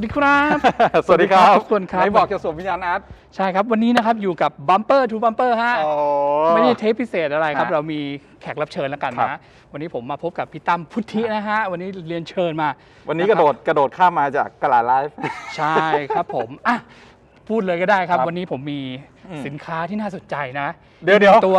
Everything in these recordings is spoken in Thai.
สวัสดีครับสวัสดีครับทุกคนครับไหนบอกจะสวมวิญญาณอาร์ตใช่ครับ วันนี้นะครับอยู่กับบัมเปอร์ทูบัมเปอร์ฮะโอ้ไม่ได้เทปพิเศษอะไรครับฮะเรามีแขกรับเชิญแล้วกันครันะบวันนี้ผมมาพบกับพี่ตั้มพุทธินะฮะ วันนี้เรียนเชิญมา วันนี้คกบระโดดกระโดดข้ามมาจากกระลาไลฟ์ใช่ครับผมอะพูดเลยก็ได้ครับครับวันนี้ผมมีอืมสินค้าที่น่าสนใจนะเดี๋ยวเดี๋ยวตัว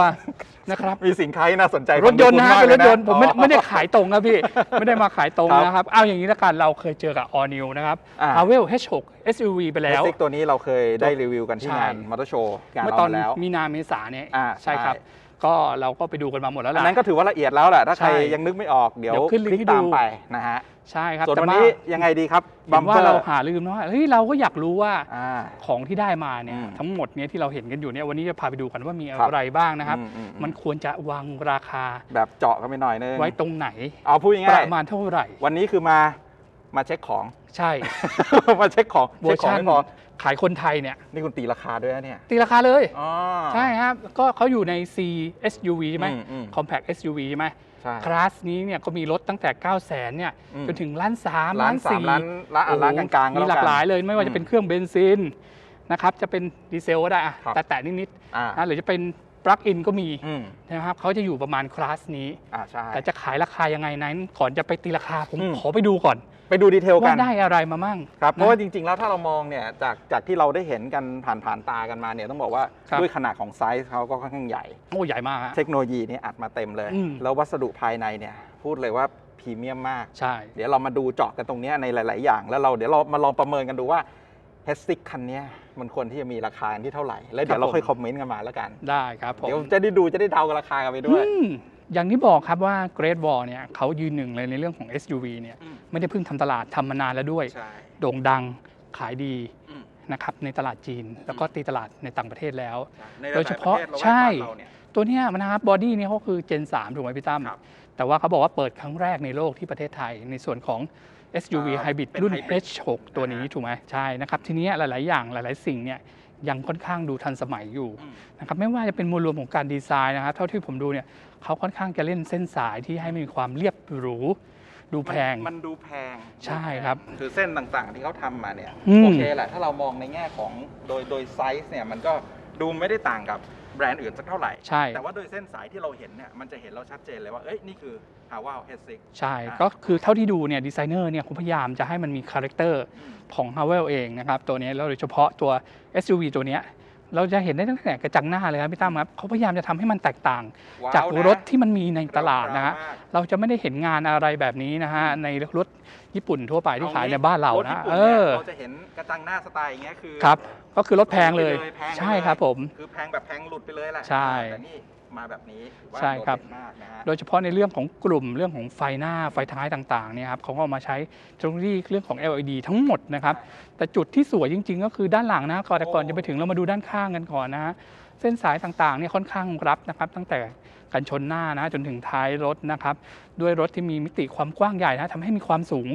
นะครับ มีสินค้าที่น่าสนใจรถยนต์นะฮะฟังเป็นดูรถยนต์คุ้ผมไม่ากเลไม่ได้นะขายตรงครับพี่ ไม่ได้มาขายตรงครับนะครับ เอาอย่างนี้ละกันเราเคยเจอกับ All New นะครับอ่า h a v e l H6 SUV ไปแล้วซิกตัวนี้เราเคยได้รีวิวกันที่ใช่งานมอเตอร์โชว์งานเมื่อเราตอนมาแล้วมีนาเมษาเนี่ยอ่าใช่ครับใช่ก็เราก็ไปดูกันมาหมดแล้วอันล่ะนั้นก็ถือว่าละเอียดแล้วแหละถ้าใครใช่ยังนึกไม่ออกเดี๋ยวเดี๋ยวขึ้นลิงก์คลิกให้ดูตามไปนะฮะ ใช่ครับส่วนแต่วันว่านี้ยังไงดีครับเห็นว่า Bumper เราหาลืมนะว่าเฮ้ยเราก็อยากรู้ว่าอ่าของที่ได้มาเนี่ยอืมทั้งหมดเนี่ยที่เราเห็นกันอยู่เนี่ยวันนี้จะพาไปดูกันว่ามีครับอะไรบ้างนะครับอืมอืมอืมมันควรจะวางราคาแบบเจาะกันไปหน่อยนึงไว้ตรงไหน เอาพูดปง่ายระมาณเท่าไหร่ๆวันนี้คือมามาเช็คของใช่ มาเช็คของเวอเช็คร์ของชันไม่พอขายคนไทยเนี่ยนี่คุณตีราคาด้วยนะเนี่ย ตีราคาเลยอ๋อใช่ครับ ก็เขาอยู่ใน C SUV ใช่ไหมอืมอืม Compact SUV ใช่ไหม ใช่ คลาสนี้เนี่ยก็มีรถตั้งแต่ 9 0 0 0 0 0เนี่ยอืม จนถึงล้านสามล้านสามล้านล้านอะล้านกลางๆก็มีแล้วหลากหลายกันเลยไม่ว่าจะเป็นเครื่องเบนซินนะครับจะเป็นดีเซลก็ได้อะครับ แต่แต่นิดอ่าๆนะหรือจะเป็นปลั๊กอินก็มีอืมนะครับเขาจะอยู่ประมาณคลาสนี้ อ่าใช่ แต่จะขายราคายังไงนั้น ก่อนจะไปตีราคาผมอืม ขอไปดูก่อน ไปดูดีเทลกัว่านได้อะไรมามั่ง ครับเพนราะว่าจริง ๆ แล้วถ้าเรามองเนี่ยจากจากที่เราได้เห็นกันผ่านผ่านตากันมาเนี่ยต้องบอกว่าครับ ด้วยขนาดของไซส์เขาก็ค่อนข้างใหญ่ โอ้ใหญ่มากฮะ เทคโนโลยีนี่อัดมาเต็มเลย อืม แล้ววัสดุภายในเนี่ยพูดเลยว่าพรีเมียมมาก ใช่ เดี๋ยวเรามาดูเจาะกันตรงเนี้ยในหลาย ๆ อย่าง แล้วเราเดี๋ยวเรามาลองประเมินกันดูว่าเฮสซิกคันเนี้ยมันควรที่จะมีราคาที่เท่าไหร่ แล้วเดี๋ยวเราค่อยคอมเมนต์กันมาแล้วกัน ได้ครับผมเดี๋ยวจะได้ดูจะได้เดากันราคากันไปด้วย อืม อย่างที่บอกครับว่า Great Wall เนี่ยเขายืนหนึ่งเลยในเรื่องของ SUV เนี่ยอืมไม่ได้เพิ่งทำตลาดทำมานานแล้วด้วยใช่โด่งดังขายดีอืมนะครับในตลาดจีนแล้วก็ตีตลาดในต่างประเทศแล้วในโดยเฉพาะหลยๆปรทศรแวกใช่บ้านเราเนี่ยตัวเนี้ยมันนะครับบอดี้เนี่ยเขาคือ Gen 3 ถูกไหมพี่ตั้มครับแต่ว่าเขาบอกว่าเปิดครั้งแรกในโลกที่ประเทศไทยในส่วนของ SUV อ่า Hybrid เป็นรุ่น Hybrid H6 ตัวนี้อ่าฮะถูกไหมใช่นะครับทีเนี้ยหลาย ๆ อย่างหลาย ๆ สิ่งเนี่ย ยังค่อนข้างดูทันสมัยอยู่อืมนะครับไม่ว่าจะเป็นมวลรวมของการดีไซน์นะครับเท่าที่ผมดูเนี่ยเขาค่อนข้างจะเล่นเส้นสายที่ให้มีความเรียบหรูดูแพง มันดูแพงใช่ครับ คือเส้นต่างๆที่เขาทำมาเนี่ยอืมโอเคแหละถ้าเรามองในแง่ของโดยโดยไซส์เนี่ยมันก็ดูไม่ได้ต่างกับ แบรนด์อื่นสักเท่าไหร่ ใช่ แต่ว่าโดยเส้นสายที่เราเห็นเนี่ยมันจะเห็นเราชัดเจนเลยว่า เอ้ยนี่คือฮาวาเฮดซิก ใช่อ่าก็คือเท่าที่ดูเนี่ยดีไซเนอร์เนี่ยเขาพยายามจะให้มันมีคาแรคเตอร์ของ h a v e l เองนะครับ ตัวนี้แล้วโดยเฉพาะตัว SUV ตัวเนี้ยเราจะเห็นได้ตั้งแต่กระจังหน้าเลยครับพี่ตั้มครับเขาพยายามจะทำให้มันแตกต่าง จากรถที่มันมีในตลาดนะฮะเราจะไม่ได้เห็นงานอะไรแบบนี้นะฮะในรถ ญี่ปุ่นทั่วไปที่ขายในบ้านเรานะ เออเราจะเห็นกระจังหน้าสไตล์อย่างเงี้ยคือครับ ก็คือรถแพงเลยแพงไปใช่ครับผม คือแพงแบบแพงหลุดไปเลยแหละใช่แต่นี่มาแบบนี้ถือว่าใช่ครับโดดเด่นมากนะฮะโดยเฉพาะในเรื่องของกลุ่มเรื่องของไฟหน้าไฟท้ายต่างๆเนี่ยครับเขาก็เอามาใช้เทคโนโลยีเรื่องของ LED ทั้งหมดนะครับ แต่จุดที่สวยจริง ๆ ก็คือด้านหลังนะก่อนแต่ก่อนโอ้จะไปถึงเรามาดูด้านข้างกันก่อนนะฮะเส้นสายต่างๆเนี่ยค่อนข้างรับนะครับ ตั้งแต่ กันชนหน้านะจนถึงท้ายรถนะครับ ด้วยรถที่มีมิติความกว้างใหญ่นะทำให้มีความสูง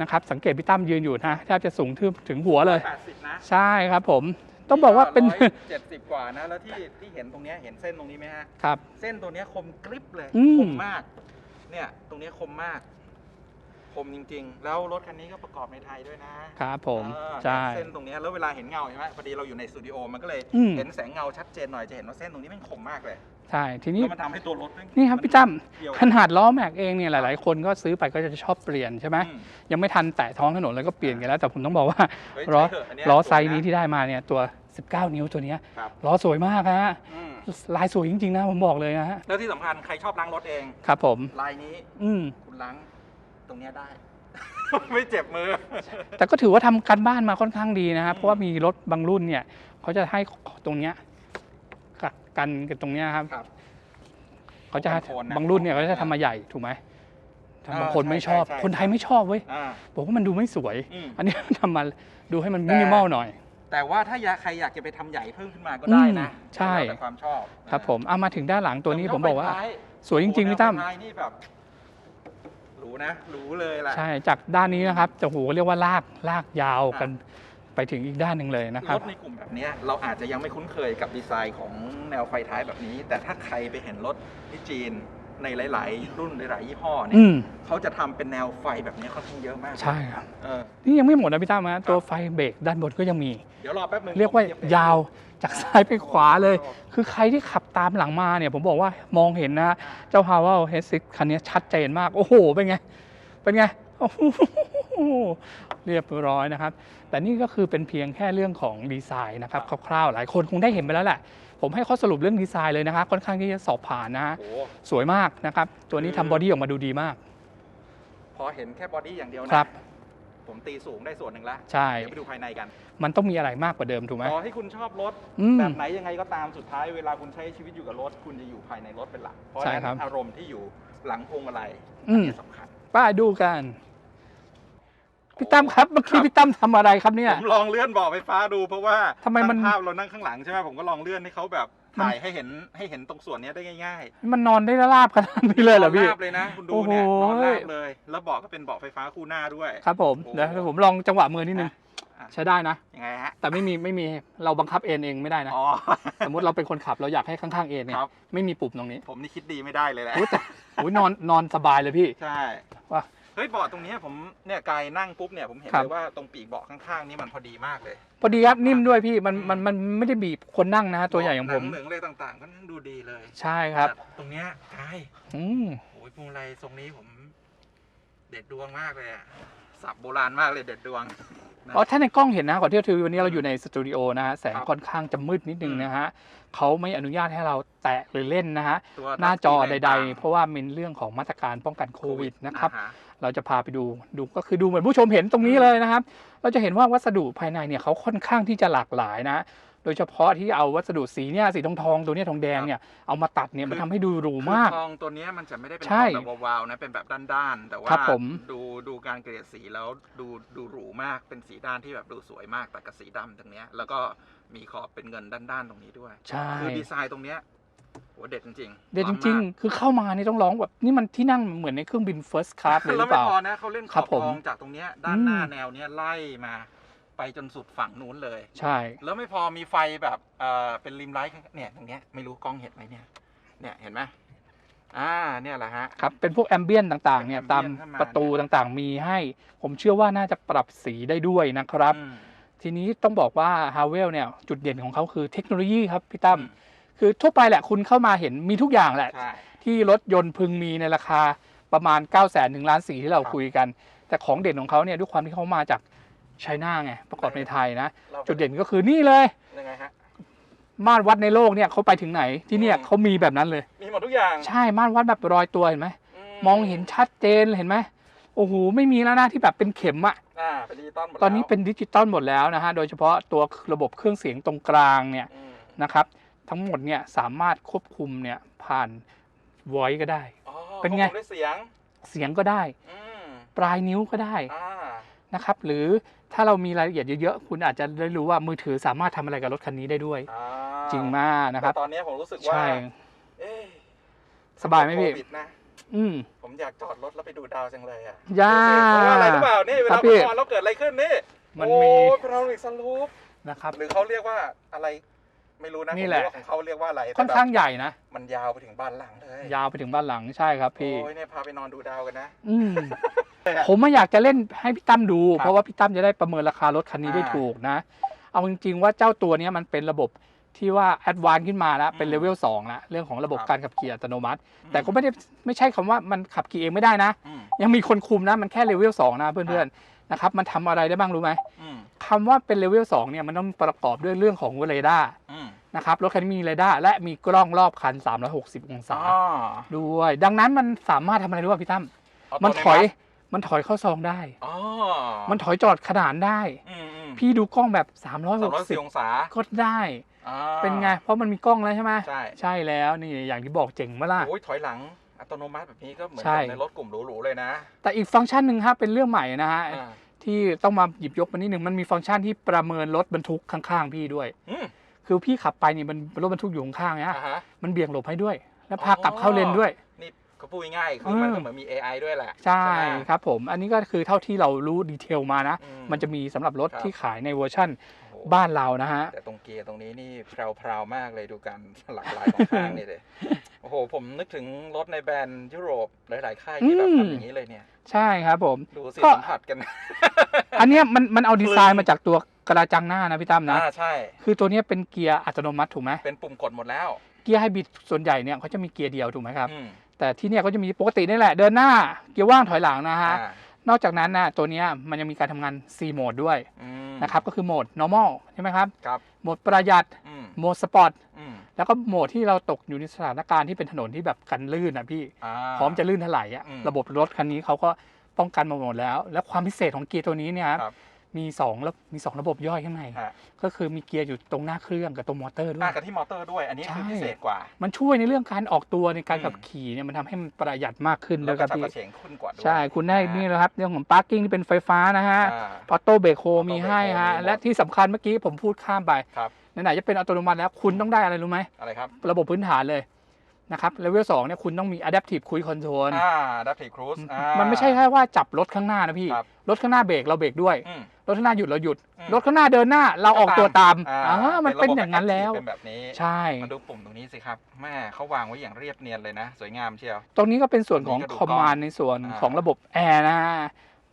นะครับสังเกตพี่ตั้มยืนอยู่นะแทบจะสูงถึงถึงหัวเลยแปดสิบนะ ใช่ครับผมต้องบอกว่าเป็นเจ็ดสิบกว่านะ แล้วที่ที่เห็นตรงเนี้ยเห็นเส้นตรงนี้ไหมฮะครับ เส้นตัวเนี้ยคมกริบเลยอืม คมมาก เนี่ยตรงเนี้ยคมมาก คมจริงๆ แล้วรถคันนี้ก็ประกอบในไทยด้วยนะครับผมเออใช่ เส้นตรงเนี้ยแล้วเวลาเห็นเงาใช่ไหมพอดีเราอยู่ในสตูดิโอมันก็เลยอืม เห็นแสงเงาชัดเจนหน่อยจะเห็นว่าเส้นตรงนี้มันคมมากเลย ใช่ทีนี้แล้วมันทำให้ตัวรถมันี่ครับพี่ตั้มเกี่ยวขนาดล้อแม็กเองเนี่ยหลาย ๆ คนก็ซื้อไปก็จะชอบเปลี่ยนใช่ไหมอืมยังไม่ทันแตะท้องถนนเลยก็เปลี่ยนกันแล้ว แต่ผมต้องบอกว่า เฮ้ยล้อใช่เถะนเนี้ยล้อไซสวยส์นะนี้ที่ได้มาเนี่ยตัว 19 นิ้วตัวเนี้ยครับ ล้อสวยมากฮะอืมลายสวยจริง ๆ นะผมบอกเลยนะฮะแล้วที่สำคัญใครชอบล้างรถเอง ครับผม ลายนี้อืม คุณล้างตรงเนี้ยได้ ไม่เจ็บมือ แต่ก็ถือว่าทำการบ้านมาค่อนข้างดีนะครับ เพราะว่ามีรถบางรุ่นเนี่ยเขาจะให้ตรงเนี้ย กักกันกันตรงเนี้ยครับครับ เขาจะให้โคนนะบางรุ่นเนี่ยเขาจะทำมาใหญ่ถูกไหมทำบางคนไม่ชอบ ใช่ใช่ คนไทยไม่ชอบเว้ยอ่าบอกว่ามันดูไม่สวย อืม อันนี้ ทำมาดูให้มันแต่ มินิมอลหน่อย แต่ว่าถ้าอยากใครอยากจะไปทำใหญ่เพิ่มขึ้นมาก็ได้นะอืมใช่ แล้วแต่ความชอบครับผมเอามาถึงด้านหลังตัวนี้ผมบอกว่าท้ยสวยจริงๆพี่ตั้มโอ้โหแนวไฟนี่แบบหรูนะหรูเลยแหละใช่ จากด้านนี้นะครับจะโหเรียกว่าลากลากยาวกัน ไปถึงอีกด้านหนึ่งเลยนะครัรบถในกลุ่มแบบเนี้ยเราอาจจะยังไม่คุ้นเคยกับดีไซน์ของแนวไฟท้ายแบบนี้ แต่ถ้าใครไปเห็นรถที่จีนในหลาย ๆ รุ่นหลาย ๆ ยี่ห้อเนี่อืยมเขาจะทำเป็นแนวไฟแบบนี้ค่อนข้างเยอะมากใช่ครับ เออ นี่ยังไม่หมดนะพี่ตั้มนะตัวไฟเบรกด้านบนก็ยังมี เดี๋ยวรอแป๊บนึงเรียกว่าผมทีบยาวจากซ้ายไปขวาเลย คือใครที่ขับตามหลังมาเนี่ยผมบอกว่ามองเห็นนะ เจ้า h a w e l H6 คันนี้ชัดเจนมาก โอ้โห เป็นไง เป็นไงโอ้โหเรียบร้อยนะครับ แต่นี่ก็คือเป็นเพียงแค่เรื่องของดีไซน์นะครับคร่าวๆหลายคนคงได้เห็นไปแล้วแหละ ผมให้ข้อสรุปเรื่องดีไซน์เลยนะครับค่อนข้างที่จะสอบผ่านนะฮะโอ้โหสวยมากนะครับ ตัวนี้ทำบอดี้ออกมาดูดีมากพอเห็นแค่บอดี้อย่างเดียวนะครับ ผมตีสูงได้ส่วนหนึ่งละใช่ เดี๋ยวไปดูภายในกันมันต้องมีอะไรมากกว่าเดิมถูกไหม ต่อให้คุณชอบรถอืมแบบไหนยังไงก็ตามสุดท้ายเวลาคุณใช้ชีวิตอยู่กับรถ คุณจะอยู่ภายในรถเป็นหลัก เพราะฉะใช่นั้นครับอารมณ์ที่อยู่หลังพวงมาลัยอืมนนี้สำคัญ ไป้าดูกัน พี่ตั้มครับเมื่อกี้พี่ตั้มทำอะไรครับเนี่ย ผมลองเลื่อนเบาะไฟฟ้าดูเพราะว่าทำไมมันตั้งภาพเรานั่งข้างหลังใช่ไหมผมก็ลองเลื่อนให้เขาแบบถ่ายให้เห็นให้เห็นตรงส่วนเนี้ยได้ง่ายมันนอนได้ราบขนาดนี้ๆเลยเหรอพี่ นนราบเลยนะ คุณดูโอ้โหเนี่ยนอนราบเลย แล้วเบาะก็เป็นเบาะไฟฟ้าคู่หน้าด้วย ครับผมโอ้เดี๋ยวผมลองจังหวะมือนิดนึงอะ ใช้ได้นะ ยังไงฮะแต่ไม่มีไม่มีเราบังคับเอนเองไม่ได้นะ อ๋อ สมมติเราเป็นคนขับเราอยากให้ข้างๆเอนเนี่ยครับ ไม่มีปุ่มตรงนี้ผมนี่คิดดีไม่ได้เลยแหละอุ๊ยแต่อุ๊ยนอนนอนสบายเลยพี่ ใช่ ว่าเฮ้ยเบาะตรงเนี้ยผมเนี่ยกายนั่งปุ๊บเนี่ยผมเห็นครับ เลยว่าตรงปีกเบาะข้างๆนี่มันพอดีมากเลยพอดีครับนิ่มด้วยพี่มันมันมันไม่ได้บีบคนนั่งนะตัวใหญ่อย่างผมหนัเหลืองเลยต่างๆก็นั่งดูดีเลยใช่ครับแต่ตรงเนี้ยกายอืมโอ้ยพวงมาลัยทรงนี้ผม เด็ดดวงมากเลยอะสับโบราณมากเลยเด็ดดวงนะอ๋อถ้าในกล้องเห็นนะก่อนที่จะทีวีวันนี้เราอยู่ในสตูดิโอนะฮะแสงครับค่อนข้างจะมืดนิดนึงอืม นะฮะเขาไม่อนุญาตให้เราแตะหรือเล่นนะฮะตัวหน้าจอ touch screen ใดต่างๆเพราะว่าเป็นเรื่องของมาตรการป้องกันโควิดนะครับ อ่าฮ เราจะพาไปดูดูก็คือดูเหมือนผู้ชมเห็นตรงนี้เลยนะครับ เราจะเห็นว่าวัสดุภายในเนี่ยเขาค่อนข้างที่จะหลากหลายนะ โดยเฉพาะที่เอาวัสดุสีเนี่ยสีทองทองๆตัวเนี้ยทองแดงเนี่ยเอามาตัดเนี่ยมันทำให้ดูหรูมากคือทองตัวเนี้ยมันจะไม่ได้เป็นทใช่องแบบวาวๆนะเป็นแบบด้านๆแต่ว่าครับผม ดูดูการเกลี่ยสีแล้วดูดูหรูมากเป็นสีด้านที่แบบดูสวยมากแต่กับสีดำตรงเนี้ยแล้วก็มีขอบเป็นเงินด้านๆตรงนี้ด้วย ใช่ คือดีไซน์ตรงเนี้ย โหเด็ดจริงๆเด็ดจล้ำริงมากๆคือเข้ามานี่ต้องร้องแบบนี่มันที่นั่งเหมือนในเครื่องบิน first class เลยหแล้รืวอเปไม่ล่าพอนะเขาเล่นขครัอบบผมทองจากตรงเนี้ยด้านหน้าอืมแนวเนี้ยไล่มาไปจนสุดฝั่งนู้นเลย ใช่ แล้วไม่พอมีไฟแบบเอ่อเป็นริมไลท์เนี่ยตรงเนี้ยไม่รู้กล้องเห็นไหมเนี่ย เนี่ยเห็นไหมอ่าเนี่ยแหละฮะครับเป็นพวกแอมเบียนต่างๆเนี่ยเป็นตาม ambient เข้ามาประตูต่างๆมีให้ ผมเชื่อว่าน่าจะปรับสีได้ด้วยนะครับอืมทีนี้ต้องบอกว่า h a v e l เนี่ยจุดเด่นของเขาคือเทคโนโลยีครับพี่ตั้มอืม คือทั่วไปแหละคุณเข้ามาเห็นมีทุกอย่างแหละใช่ที่รถยนต์พึงมีในราคาประมาณ 9 0 0 0 0 0ถึงล้านสี่ที่เราครับคุยกัน แต่ของเด่นของเขาเนี่ยด้วยความที่เขามาจากไชน่าไงประกอบในไทยนะราจุดเด่นก็คือนี่เลยยังไงฮะม่านวัดในโลกเนี่ยเขาไปถึงไหนที่เนี่ยอืมเขามีแบบนั้นเลยมีหมดทุกอย่างใช่ม่านวัดแบบรอยตัวเห็นไหมมองเห็นชัดเจนเห็นไหมโอ้โหไม่มีแล้วนะที่แบบเป็นเข็มอะอ่าเป็นดิจิตอลหมดตอนนี้แล้วเป็นดิจิตอลหมดแล้วนะฮะโดยเฉพาะตัวระบบเครื่องเสียงตรงกลางเนี่ยอืมนะครับ ทั้งหมดเนี่ยสามารถควบคุมเนี่ยผ่าน voice ก็ได้อ๋อเป็นไงควบคุมด้วยเสียง เสียงก็ได้อืมปลายนิ้วก็ได้อ่านะครับ หรือถ้าเรามีรายละเอียดเยอะๆ คุณอาจจะได้รู้ว่ามือถือสามารถทำอะไรกับรถคันนี้ได้ด้วยอ่าจริงมากนะครับแต่ตอนนี้ผมรู้สึกว่าใช่เอ๊ะสบายไหมพี่โควิดนะอืมผมอยากจอดรถแล้วไปดูดาวจังเลยอะย่าเพราะว่าอะไรรู้เปล่านี่เวครัลาบพี่นอนแล้วเกิดอะไรขึ้นนี่มันโอ้มียพาราลิกสลูปนะครับ หรือเขาเรียกว่าอะไร ไม่รู้นะนี่ผมแหละรู้ว่าของเขาเรียกว่าอะไรค่อนข้างแต่ใหญ่นะแบบมันยาวไปถึงบ้านหลังเลยยาวไปถึงบ้านหลังใช่ครับพี่ โอ้ยเนี่ยพาไปนอนดูดาวกันนะ อืมผมไม่อยากจะเล่นให้พี่ตั้มดู ครับเพราะว่าพี่ตั้มจะได้ประเมินราคารถคันนี้ได้อ่าถูกนะ เอาจริงๆว่าเจ้าตัวเนี้ยมันเป็นระบบที่ว่าแอดวานซ์ขึ้นมาแล้วเป็นอืมเลเวล2แล้วเรื่องของระบบครับ การขับขี่อัตโนมัติ แต่ก็ไม่ได้ไม่ใช่คำว่ามันขับขี่เองไม่ได้นะ อืม ยังมีคนคุมนะ มันแค่เลเวล2นะเพื่อนๆ นะครับมันทำอะไรได้บ้างรู้ไหมอืมคำว่าเป็นเลเวล2เนี่ยมันต้องประกอบด้วยเรื่องของเรดาร์อืมนะครับรถคันนี้มีเรดาร์และมีกล้องรอบคัน 360 องศาอ๋อด้วย ดังนั้นมันสามารถทำอะไรรู้ป่ะพี่ตั้มเาตัวมันถอยไหมันถอยเข้าซองได้อ๋อมันถอยจอดขนานได้อืมอืมพี่ดูกล้องแบบสามร้อยสี่อง360ศาก็ได้อ่าเป็นไง เพราะมันมีกล้องแล้วใช่ไหมใช่ใช่แล้วนี่อย่างที่บอกเจ๋งมากล่ะโอ้ยถอยหลัง อัตโนมัติแบบนี้ก็เหมือนใช่กับในรถกลุ่มหรูๆเลยนะ แต่อีกฟังก์ชันหนึ่งฮะเป็นเรื่องใหม่นะฮะอ่าที่ต้องมาหยิบยกมานิดหนึ่งมันมีฟังก์ชันที่ประเมินรถบรรทุกข้างๆ พี่ด้วยอืมคือพี่ขับไปนี่มันรถบรรทุกอยู่ข้างๆเนี่ยอ่าฮะมันเบี่ยงหลบให้ด้วย แล้วพากลับเข้าเลนด้วยนี่เขาพูดง่ายๆคือมันอืมก็เหมือนมี AI ด้วยแหละ ใช่ไหมครับผม อันนี้ก็คือเท่าที่เรารู้ดีเทลมานะอืมันจะมีสำหรับรถครับที่ขายในเวอร์ชั่นโอ้โหบ้านเรานะฮะ แต่ตรงเกียร์ตรงนี้นี่แพรวๆมากเลยดูการหลากหลายของข้างนี่เลย โอ้โห ผมนึกถึงรถในแบรนด์ยุโรปหลาย ๆ ค่ายที่แบบอืมทำอย่างนี้เลยเนี่ย ใช่ครับผม ดูสิก็สัมผัสกัน อันเนี้ยมันมันเอาดีไซน์มาจากตัวกระจังหน้านะพี่ตั้มนะอ่าใช่ คือตัวเนี้ยเป็นเกียร์อัตโนมัติถูกไหมเป็นปุ่มกดหมดแล้ว เกียร์ไฮบริดส่วนใหญ่เนี่ยเขาจะมีเกียร์เดียวถูกไหมครับอืมแต่ที่เนี่ยเขาจะมีปกตินี่แหละเดินหน้าเกียร์ว่างถอยหลังนะฮะอ่านอกจากนั้นนะตัวเนี้ยมันยังมีการทำงาน C โหมดด้วยอืมนะครับก็คือโหมด normal ใช่ไหมครับครับโหมดประหยัดอืมโหมดสปอร์ตอืม แล้วก็โหมดที่เราตกอยู่ในสถานการณ์ที่เป็นถนนที่แบบกันลื่นอะพี่อ่าพร้อมจะลื่นถลายอะอืมระบบรถคันนี้เขาก็ป้องกันมาหมดแล้ว และความพิเศษของเกียร์ตัวนี้เนี่ยครับครับมีสองระมีสองระบบย่อยข้างใน ฮะ ก็คือมีเกียร์อยู่ตรงหน้าเครื่องกับตรงมอเตอร์ด้วอ่ายกับที่มอเตอร์ด้วย อันนี้คือใช่ พิเศษกว่า มันช่วยในเรื่องการออกตัวในการอืม ขับขี่เนี่ยมันทำให้มันประหยัดมากขึ้นแล้ด้ววยก็ครับจับพี่ กระเฉงขึ้นกว่าด้วยใช่คุณได้อ่านี่แหละครับเรื่องของพาร์กิ้งที่เป็นไฟฟ้านะฮะอ่า ออโต้เบรกโฮมี Auto ให้ Brake ฮะ Hold มีหมดและที่สำคัญเมื่อกี้ผมพูดข้ามไป ครับ ไหนๆจะเป็นอัตโนมัติแล้วคุณต้องได้อะไรรู้ไหมอะไรครับ ระบบพื้นฐานเลยนะครับเลเวลสองเนี่ยคุณต้องมี adaptive cruise control อ่าดับผิครูซมันไม่ใช่แค่ว่าจับรถข้างหน้านะพี่ครับรถข้างหน้าเบรกเราเบรกด้วยอืมรถข้างหน้าหยุดเราหยุดอืมรถข้างหน้าเดินหน้าเราออกตัวตามอ่าอ่ามันเป็นระบบอย่างนั้นแล้วเป็นแบบนี้ใช่มาดูปุ่มตรงนี้สิครับแม่เขาวางไว้อย่างเรียบเนียนเลยนะ สวยงามเชียว ตรงนี้ก็เป็นส่วนของนี่ก็ดูคอมมานด์ในส่วนอ่าของระบบแอร์นะฮะ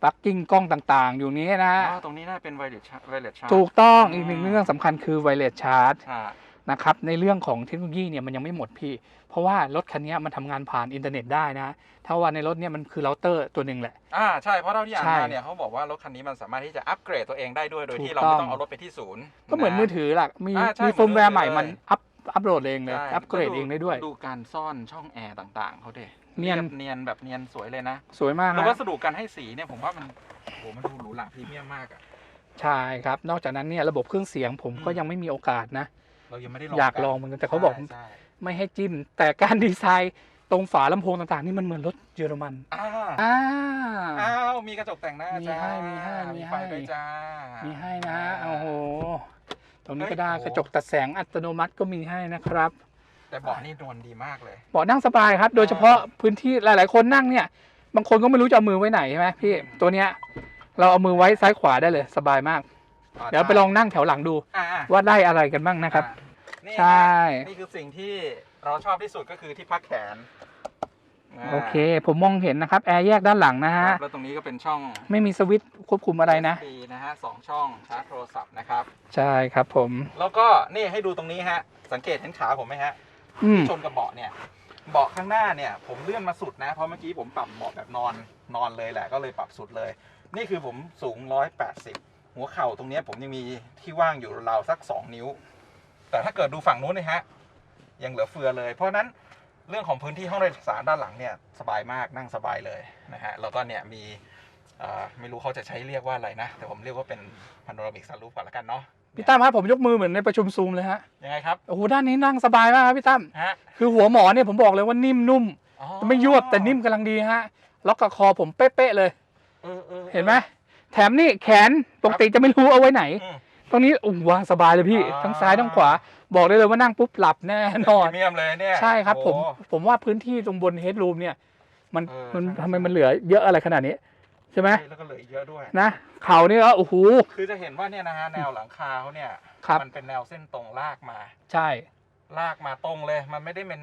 ปลั๊กกิ้งกล้องต่างๆ อยู่นี้นะอ๋อตรงนี้น่าเป็นไวเลสไวเลสชาร์ถูกต้องอืมอีกหนึ่งเรื่องสำคัญคือไวเลสชาร์จอ่านะครับในเรื่องของเทคโนโลยีเนี่ยมันยังไม่หมดพี่ เพราะว่ารถคันนี้มันทำงานผ่านอินเทอร์เน็ตได้นะถ้าว่าในรถเนี่ยมันคือเราเตอร์ตัวหนึ่งแหละ อ่าใช่เพราะเท่าที่อ่านใช่มาเนี่ยเขาบอกว่ารถคันนี้มันสามารถที่จะอัปเกรดตัวเองได้ด้วยโดยที่ถูกเราไม่ต้ต้อองงเอารถไปที่ศูนย์ก็เหมือนนะมือถือหลักมีอ่าใช่มีเฟิร์มแวร์เหมือนมือถือใหม่มันเลย อัพอัปโหลดเองเลย ใช่อัปเกรดเองได้ด้วย ดูการซ่อนช่องแอร์ต่างๆเขาเด็ เนียน เนียนแบบเนียนสวยเลยนะสวยมากแล้วนะวัสดุการให้สีเนี่ยผมว่ามันโอ้โหมันดูหรูหราพรีเมียมมากอะใช่ครับ นอกจากนั้นเนี่ยระบบเครื่องเสียงผมก็อืม ยังไม่มีโอกาสนะ เรายังไม่ได้ลองอยากลองเหมือนกันแต่เขาบอก ใช่ใช่ไม่ให้จิ้ม แต่การดีไซน์ตรงฝาลำโพงต่างๆ นี่มันเหมือนรถเยอรมันอ่าอ่า อ้าวมีกระจกแต่งหน้ามีจ้าให้มีให้มีไฟให้ ด้วยจ้า มีมี ให้นะโอ้โห ตรงนี้เฮ้ยก็ได้โอ้โห กระจกตัดแสงอัตโนมัติก็มีให้นะครับ แต่เบาะนี่นวลดีมากเลย เบาะนั่งสบายครับ โดยเฉพาะพื้นที่หลาย ๆ คนนั่งเนี่ย บางคนก็ไม่รู้จะเอามือไว้ไหนใช่ไหมพี่ ตัวเนี้ย เราเอามือไว้ซ้ายขวาได้เลย สบายมาก เดี๋ยวไปลองนั่งแถวหลังดูอ่าอ่าว่าได้อะไรกันบ้างนะครับอ่านี่ใช่ฮะนี่คือสิ่งที่เราชอบที่สุดก็คือที่พักแขนาโอเค ผมมองเห็นนะครับ แอร์แยกด้านหลังนะคฮะรับแล้วตรงนี้ก็เป็นช่อง ไม่มีสวิตช์ควบคุมอะไรนะ USB นะฮะสองช่องชาร์จโทรศัพท์นะครับ ใช่ครับผม แล้วก็นี่ให้ดูตรงนี้ฮะ สังเกตเห็นขาผมไหมฮะ อืมชนกับเบาะเนี่ยเบาะข้างหน้าเนี่ย ผมเลื่อนมาสุดนะ เพราะเมื่อกี้ผมปรับเบาะแบบนอนนอนเลยแหละก็เลยปรับสุดเลย นี่คือผมสูง 180 หัวเข่าตรงเนี้ยผมยังมีที่ว่างอยู่ราวสัก 2 นิ้ว แต่ถ้าเกิดดูฝั่งนู้นนะฮะ ยังเหลือเฟือเลย เพราะฉะนั้นเรื่องของพื้นที่ห้องโดยสารด้านหลังเนี่ยสบายมากนั่งสบายเลยนะฮะแล้วก็เนี่ยมีเอ่อไม่รู้เขาจะใช้เรียกว่าอะไรนะ แต่ผมเรียกว่าเป็นพาโนรามิกซันรูฟก่อนละกันเนาะ พี่ตั้มครับผมยกมือเหมือนในประชุมซูมเลยฮะยังไงครับโอ้โหด้านนี้นั่งสบายมากครับพี่ตั้มฮะคือหัวหมอนเนี่ยผมบอกเลยว่านิ่มนุ่มอ๋อไม่ยวบแต่นิ่มกำลังดีฮะล็อกกับคอผมเป๊ะๆเลยเออออเห็นไหมแถมนี่แขนปกติจะไม่รู้เอาไว้ไหนอืมตรงนี้อุ้วางสบายเลยพี่อ่าทั้งซ้ายทั้งขวา บอกได้เลยว่านั่งปุ๊บหลับแน่นอนพรีเมียมเลยเนี่ยใช่ครับผมโอ้ผมว่าพื้นที่ตรงบนเฮดรูมเนี่ย มันเออมันใช่ทำไมใช่มันเหลือเยอะอะไรขนาดนี้ ใช่ไหมแล้วก็เหลืออีกเยอะด้วยนะเขานี่ก็โอ้โหคือจะเห็นว่าเนี่ยนะฮะแนวหลังคาเขาเนี่ยครับมันเป็นแนวเส้นตรงลากมา ใช่ ลากมาตรงเลย มันไม่ได้เป็น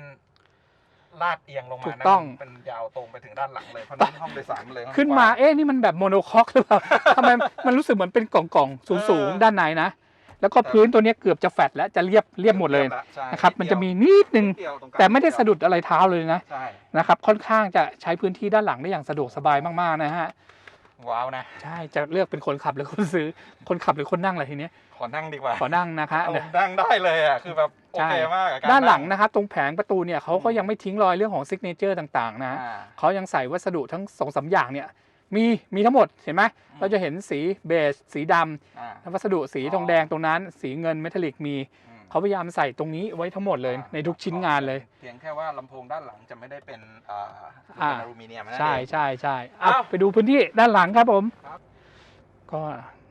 ลาดเอียงลงมาถูกนะต้องมันเป็นยาวตรงไปถึงด้านหลังเลยเพราะฉะนั้นห้องโดยสารมันเลย ขึ้นมาเอ๊ะนี่มันแบบโมโนคอกหรือเปล่าทำไมมันรู้สึกเหมือนเป็นกล่องๆสูงๆด้านในนะแล้วก็พื้นตัวเนี้ยเกือบจะแฟตแล้วจะเรียบเรียบหมดเลยใช่นะครับ มันจะมีนิดนึงเดียวตรงกลางแต่ไม่ได้สะดุดอะไรเท้าเลยนะใช่นะครับ ค่อนข้างจะใช้พื้นที่ด้านหลังได้อย่างสะดวกสบายมากๆนะฮะ ว้าวนะ ใช่จะเลือกเป็นคนขับหรือคนซื้อคนขับหรือคนนั่งอะไรทีเนี้ยขอนั่งดีกว่าขอนั่งนะคะเอาเดี๋ยวนั่งได้เลยอะคือแบบโอใช่เคมากอะการด้านหลังงนะครับตรงแผงประตูเนี่ยเขาก็ยังไม่ทิ้งรอยเรื่องของซิกเนเจอร์ต่างๆ นะอ่าเขายังใส่วัสดุทั้งสองสามอย่างเนี่ยมีมีทั้งหมดเห็นไหมอืมเราจะเห็นสีเบจสีดำอ่าแล้ววัสดุสีอ๋อทองแดงตรงนั้น สีเงินเมทัลลิกมีอืม เขาพยายามใส่ตรงนี้ไว้ทั้งหมดเลยอ่าในทุกชิ้นงานเลย เพียงแค่ว่าลำโพงด้านหลังจะไม่ได้เป็นอ่าอ่าเป็นอลูมิเนียมนะ ใช่เองใช่ใช่อะเอ้าไปดูพื้นที่ด้านหลังครับผมครับ ก็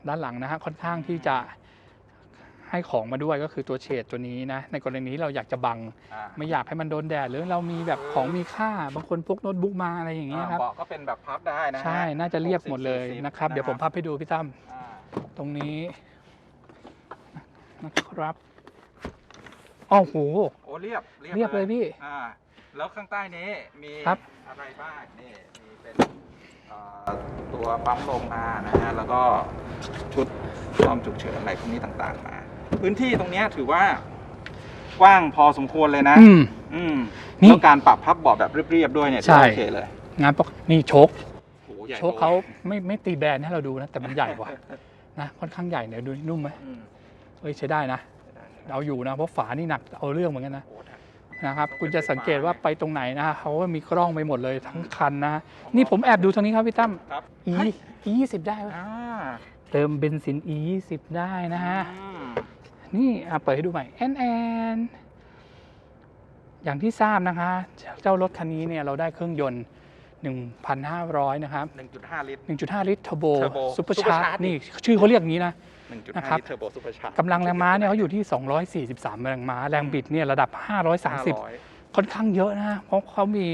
ด้านหลังนะฮะค่อนข้างที่จะให้ของมาด้วยก็คือตัวเฉดตัวนี้นะ ในกรณีเราอยากจะบัง อ่าไม่อยากให้มันโดนแดดหรือเรามีแบบของมีค่าบางคนพกโน้ตบุ๊กมาอะไรอย่างเงี้ยครับ เบาะก็เป็นแบบพับได้นะฮะใช่น่าจะเรียบหมดเลย60นะครับ เดี๋ยวผมพับให้ดูพี่ตั้มอ่าตรงนี้นะครับ อ้าวโห โอ้เรียบเรียบเลยพี่อ่าแล้วข้างใต้นี้มีครับอะไรบ้างนี่มีเป็นเอ่อตัวปั๊มลมมานะฮะแล้วก็ชุดซ่อมฉุกเฉินอะไรพวกนี้ต่างๆมา พื้นที่ตรงเนี้ยถือว่ากว้างพอสมควรเลยนะ อืมอืมนี่แล้วการปรับพับเบาะแบบเรียบๆด้วยเนี่ยถือว่าใช่ โอเคเลยงานปกนี่โชคโหใหญ่โชคเขาไม่ไม่ตีแบรนด์ให้เราดูนะ แต่มันใหญ่กว่านะค่อนข้างใหญ่เนี่ยดูนุ่มไหมอืมเอ้ยใช้ได้นะ เอาอยู่นะเพราะฝานี่หนักเอาเรื่องเหมือนกันนะโอ้ถ้านะครับคุณจะสังเกตว่าไปตรงไหนนะเขาก็มีกล้องไปหมดเลยทั้งคันนะนี่ผมแอบดูทางนี้ครับพี่ตั้มครับ E E ยี่สิบได้ปะอ่าเติมเบนซิน E ยี่สิบได้นะฮะอืมนี่อะเปิดให้ดูใหม่แอนแอนอย่างที่ทราบนะคะ เจ้ารถคันนี้เนี่ยเราได้เครื่องยนต์ 1,500 นะครับหนึ่งจุดห้าลิตร 1.5 ลิตรเทอร์โบ Turbo ซูเปอร์ Super ชาร์ Charge นี่ชื่อเขาเรียกอย่างนี้นะห นึ่งจุดนะคห้ารับลิตรเทอร์โบซูเปอร์ชาร์กำลังแรงม้าเนี่ยเขาอยู่ที่ 243 แรงม้า แรงบิดเนี่ยระดับ 530 ค่อนข้างเยอะนะเพราะเขามี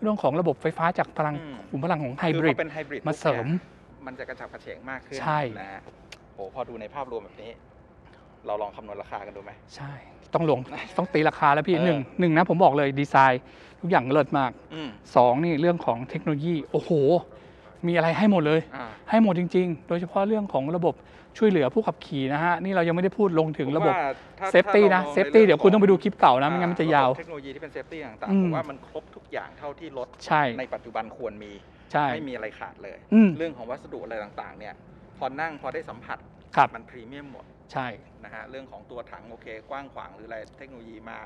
เรื่องของระบบไฟฟ้าจากพลังอืมขุมพลังของไฮคือบริดพอเป็นไฮบริดมาเสริม มันจะกระฉับกระเฉงมากขึ้นใช่นะฮะโอ้พอดูในภาพรวมแบบนี้ เราลองคำนวณราคากันดูไหมใช่ ต้องลงต้องตีราคาแล้วพี่เออหนึ่งหนึ่งนะผมบอกเลยดีไซน์ ทุกอย่างเลิศมากอืมสองนี่เรื่องของเทคโนโลยี โอ้โห มีอะไรให้หมดเลยอ่าให้หมดจริง ๆ โดยเฉพาะเรื่องของระบบ ช่วยเหลือผู้ขับขี่นะฮะ นี่เรายังไม่ได้พูดลงถึงระบบผมว่าถ้าเซฟตี้นะถ้าราเซฟตี้มเดี๋ยวคุณต้องไปดูคลิปเก่านะ ไม่งั้นมันจะยาว เทคโนโลยีที่เป็นเซฟตี้ต่างอืๆผมมว่ามันครบทุกอย่างเท่าที่รถใช่ในปัจจุบันควรมีใช่ไม่มีอะไรขาดเลยอืมเรื่องของวัสดุอะไรต่างๆ เนี่ย พอนั่งพอได้สัมผัสครับมันพรีเมียมหมดใช่นะฮะเรื่องของตัวถังโอเค กว้างขวางหรืออะไรเทคโนโลยีมา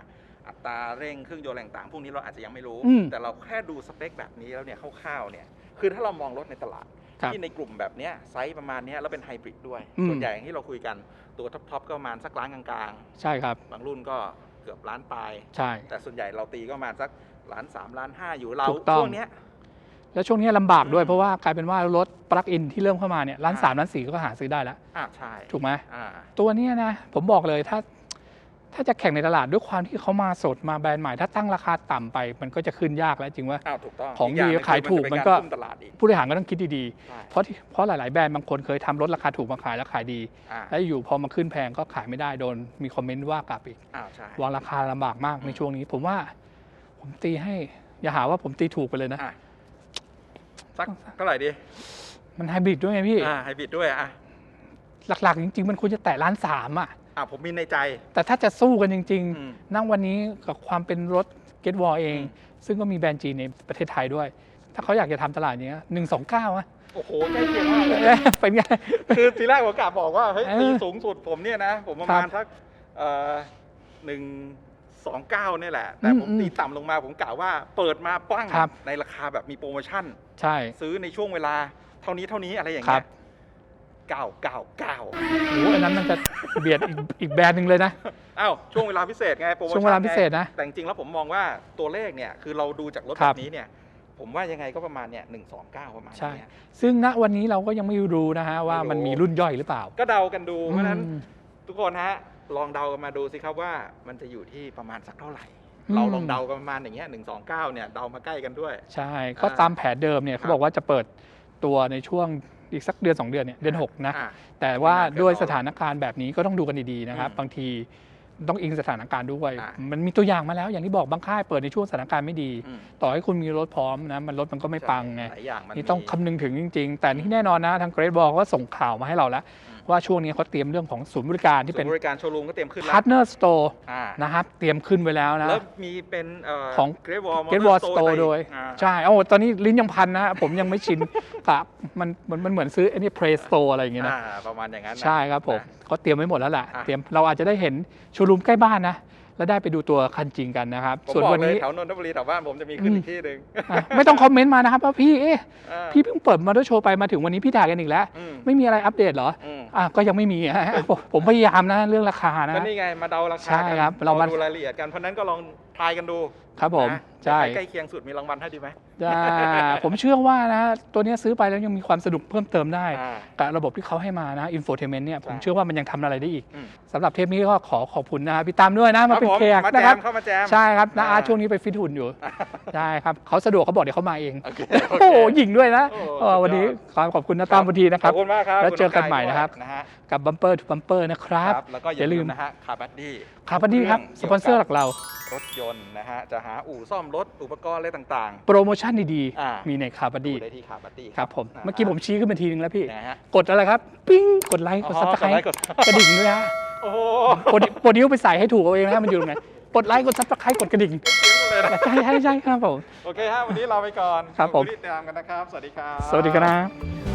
อัตราเร่งเครื่องยนต์อะไรต่างๆพวกนี้เราอาจจะยังไม่รู้อืมแต่เราแค่ดูสเปคแบบนี้แล้วเนี่ยคร่าวๆเนี่ยคือถ้าเรามองรถในตลาด ครับที่ในกลุ่มแบบเนี้ยไซส์ประมาณเนี้ยแล้วเป็นไฮบริดด้วย อืม ส่วนใหญ่อย่างที่เราคุยกันตัวท็อปๆก็ประมาณสักล้านกลางใช่ครับ ๆบางรุ่นก็เกือบล้านปลาย ใช่ แต่ส่วนใหญ่เราตีก็ประมาณสักล้านสามล้านห้าอยู่เราถูกต้อง ช่วงเนี้ย แล้วช่วงนี้ลำบากด้วยอืม เพราะว่ากลายเป็นว่ารถปลั๊กอินที่เริ่มเข้ามาเนี่ยร้านอ่าสามร้านสี่ก็หาซื้อได้แล้ว อ่าใช่ถูกไหมอ่า ตัวเนี้ยนะ ผมบอกเลยถ้า ถ้าจะแข่งในตลาดด้วยความที่เขามาสดมาแบรนด์ใหม่ ถ้าตั้งราคาต่ำไป มันก็จะขึ้นยากแล้วจริงว่าอ้าวถูกต้องของกย่ดีหนึ่ขายถูกคือมันเป็ก็ารอุ้ตลาดอีกผู้บริหารก็ต้องคิดดีใช่ๆเพราะที่เพราะหลาย ๆ แบรนด์บางคนเคยทำรถราคาถูกมาขายแล้วขายดีอ่าแล้วอยู่พอมาขึ้นแพงก็ขายไม่ได้โดนมีคอมเมนต์ว่ากลับอีกอ้าวใช่วางราคาลำบากมากในช่วงนี้ ผมว่า ผมตีให้ อย่าหาว่าผมตีถูกไปเลยนะอะสักเท่าไหร่ดี มันไฮบริดด้วยไงพี่อ่าไฮบริดด้วยอะหลัก ๆ จริง ๆ มันควรจะแตะล้านสามอะ อะผมมีในใจ แต่ถ้าจะสู้กันจริงอืมๆ นั่งวันนี้กับความเป็นรถเกตวอลเอง อืมซึ่งก็มีแบรนด์จีนในประเทศไทยด้วย ถ้าเขาอยากจะทำตลาดเนี้หนึ่งสองเก้าอะโอ้โหใกล้เคียงมากเลยเอ๊ะเป็นไง คือทีแรกผมกะบอกว่าเฮ้ยเออตีสูงสุดผมเนี่ยนะ ผมประมาณครับสักเอ่อหนึ่งสองเก้านี่แหละ แต่อืมผมอืมตีต่ำลงมาผมกะว่าเปิดมาปั้งครับ ในราคาแบบมีโปรโมชั่น ใช่ ซื้อในช่วงเวลาเท่านี้เท่านี้อะไรอย่างครัเงี้บ ย เก้าเก้าเก้าโอ้โหอันนั้นมันจะเบียดอีกอีกแบรนด์หนึ่งเลยนะ อ้าว ช่วงเวลาพิเศษไงโปรโมชั่นช่วงเวลาพิเศษนะไงแต่จริงๆแล้วผมมองว่าตัวเลขเนี่ย คือเราดูจากรถคแบรับบนี้เนี่ย ผมว่ายังไงก็ประมาณเนี่ยหนึ่งสองเก้าประมาณใช่ เนี้ย ซึ่งณวันนี้เราก็ยังไม่รู้นะฮะว่าไม่รู้มันมีรุ่นย่อยหรือเปล่าก็เดากันดูเพราะฉะนั้น อืม ทุกคนฮะ ลองเดากันมาดูสิครับว่ามันจะอยู่ที่ประมาณสักเท่าไหร่ อืม เราลองเดากันประมาณอย่างเงี้ยหนึ่งสองเก้าเนี่ยเดามาใกล้กันด้วย ใช่ ก็ตามแผนเดิมเนี่ยครับเขาบอกว่าจะเปิดตัวในช่วง อีกสักเดือน 2 เดือนเนี่ยเดือน6นะอ่าแต่ว่าไม่นานเกินด้วยรอสถานการณ์แบบนี้ก็ต้องดูกันดีๆนะครับอืมบางทีต้องอิงสถานการณ์ด้วยอะมันมีตัวอย่างมาแล้ว อย่างที่บอกบางค่ายเปิดในช่วงสถานการณ์ไม่ดีอืมต่อให้คุณมีรถพร้อมนะมันรถมันก็ไม่ปังไงหลายอย่างมันนี่ต้องมีคำนึงถึงจริง ๆ แต่ที่แน่นอนนะทางเกรดบอลก็ส่งข่าวมาให้เราแล้วอืม ว่าช่วงนี้เขาเตรียมเรื่องของศูนย์บริการที่เป็นศูย์บริการโชว์รูมก็เตรียมขึ้นแล้ว Partner Store อ่านะครับเตรียมขึ้นไว้แล้วนะแล้วมีเป็นเอ่อของเกรดวอลเกตวอลสโตร์โดยใช่โอ้ตอนนี้ลิ้นยังพันนะผมยังไม่ชินครับมันมันมันเหมือนซื้อไอ้นี่เพลสโตร์อะไรอย่างเงี้ยนะอ่าประมาณอย่างนั้นนะใช่ครับผมนะเขาเตรียมไว้หมดแล้วแหละอะเตรียมเราอาจจะได้เห็นโชว์รูมใกล้บ้านนะ แล้วได้ไปดูตัวคันจริงกันนะครับ ผมส่วนบอกวันเลยนี้ แถวนนทบุรีแถวบ้านผมจะมีขึ้นอืม อีกที่หนึ่งอะไม่ต้องคอมเมนต์มานะครับว่าพี่เอ๊ะอ่าพี่เพิ่งเปิดมาด้วยโชว์ไปมาถึงวันนี้พี่ด่ากันอีกแล้ว อืมไม่มีอะไรอัปเดตเหรออืมอะก็ยังไม่มีอะผมผมพยายามนะเรื่องราคานะ ก็นี่ไงมาเดาราคาใช่กันครับลเราองมา ดูรายละเอียดกันเพราะฉะนั้นก็ลอง ทายกันดูครับผมนะใช่ ใครใกล้เคียงสุดมีรางวัลให้ดีไหมจ้าผมเชื่อว่านะตัวเนี้ยซื้อไปแล้วยังมีความสนุกเพิ่มเติมได้ อ่า กับระบบที่เขาให้มานะอินโฟเท m เมนต์เนี่ยผมใช่เชื่อว่ามันยังทำอะไรได้อีกอืม สำหรับเทปนี้ก็ขอขอบคุณนะพี่ตามด้วยนะมาเป็นครับผแขกมาแจนะครับมเข้ามาแจม ใช่ครับนาอาอ่าช่วงนี้ไปฟิตหุ่นอยู่ใช่ครับเขาสะดวกเขาบอกเดี๋ยวเขามาเอง โอเคโอ้โหหญิงด้วยนะโอ้เออวันนี้สุดยอด ขอขอบคุณนะตามวันทีนะคขรัอบ บคุณมากครับแล้วคุณเจอกันงายใหม่นะครับด้วยนะฮะกับบัมเปอร์ทูบัมเปอร์นะครับ แล้วก็อย่าอย่าลืลืมมนะฮะคาร์บัดดี้ คาร์บันดี้ครับ สปอนเซอร์หลักเราครถยนต์นะฮะ จะหาอู่ซ่อมรถอุปกรณ์อะไรต่างโปรโมชั่นดีอ่าๆ มีในคาร์บๆดีดูได้ที่คาร์บัตตี้ ครับผมเมื่อกี้ผมชี้ขึ้นมาทีนึงแล้วพี่ นะฮะกดอะไรครับ ปิ้ง กดไลค์ กดซับสไครอ๋อต์กดกระดิ่งด้วยฮะโอ้โหโปรดิโปรดิวไปใส่ให้ถูกเอาเองนะมันอยู่ตรงไหนกดไลค์ กดซับสไครต์กดกระดิ่งเสียงเลยนะใช่ใช่ใช่ครับผม โอเคฮะวันนี้เราไปก่อนครับผม ขอณที่ติดตามกันนะครับ สวัสดีครับ สวัสดีครับ